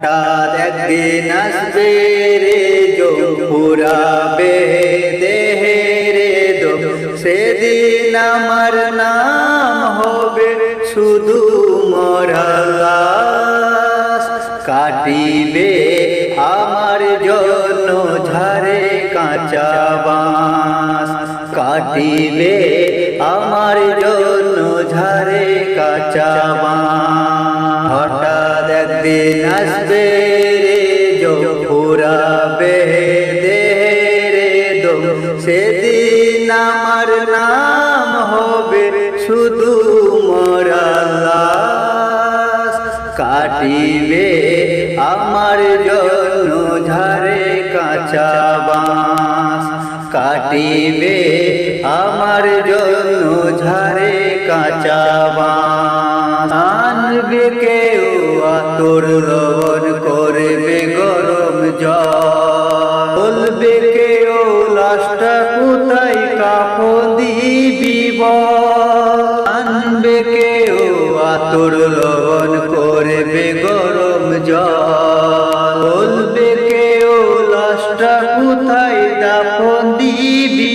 একদিন রে যো পুরাবে দেহে রে দো সেদিন আমার নাম হবে শুধু মরালাস কাটিবে আমার জন্য ঝাড়ে কাঁচা বাঁশ। কাটিবে আমার জন্য ঝাড়ে কাঁচা একদিন আসবে রে যো পুরাবে দেহে রে দো সেদিন আমার নাম হবে শুধু মরালাস কাটিবে আমার জন্য ঝাড়ে কাঁচা বাঁশ। কাটিবে আমার জন্য ঝাড়ে কাঁচা বাঁশ। আনবে কেউ আতর লবণ করবে গরম জল বলবে কেউ লাশটা কোথায় কাপড় দিবি? আনবে কেউ আতর লবণ করবে গরম জল বলবে কেউ লাশটা কোথায় দাফন দিবি?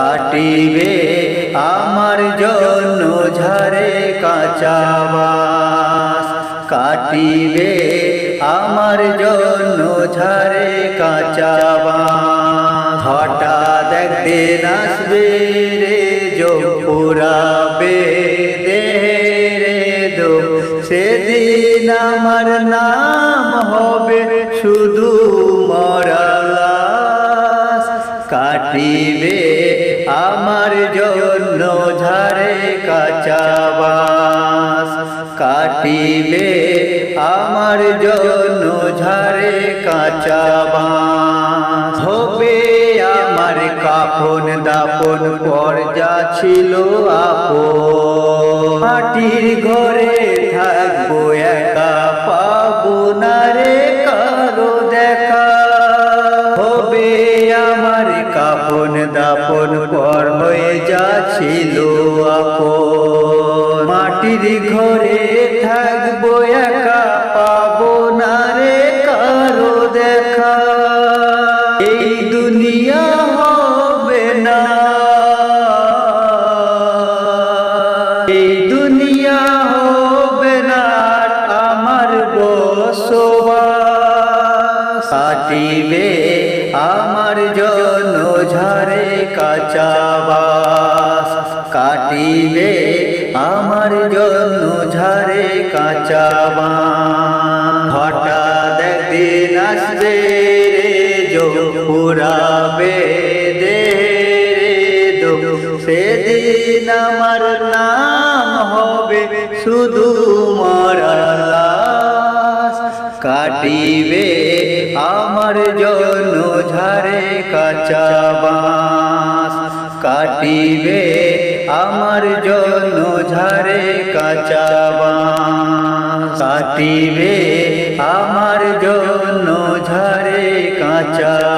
কাটিবে আমার জন্য ঝাড়ে কাঁচা বাস কাটিবে আমার জন্য ঝাড়ে কাঁচা বাস হঠাৎ একদিন আসবে রে যো পুরাবে দেহে রে দো। সেদিন আমার নাম কাটিবে আমার জন্য ঝাড়ে কাঁচা বাস কাটিবে আমার জন্য ঝাড়ে কাঁচা বাস হবে আমার কাপন দাপন পর যা ছিল আপন। মাটির ঘরে থাকব একা কাটিবে আমার জন্য ঝাড়ে কাঁচা বাস। কাটিবে আমার জন্য ঝাড়ে কাঁচা বাস। হঠাৎ একদিন আসবে পুরাবে দো সেদিন আমার নাম হবে শুধু মরালাস কাটিবে, আমার জন্য ঝাড়ে কাঁচা বাঁশ। কাটিবে, আমার জন্য ঝাড়ে কাঁচা বাঁশ। কাটিবে, আমার জন্য ঝাড়ে কাঁচা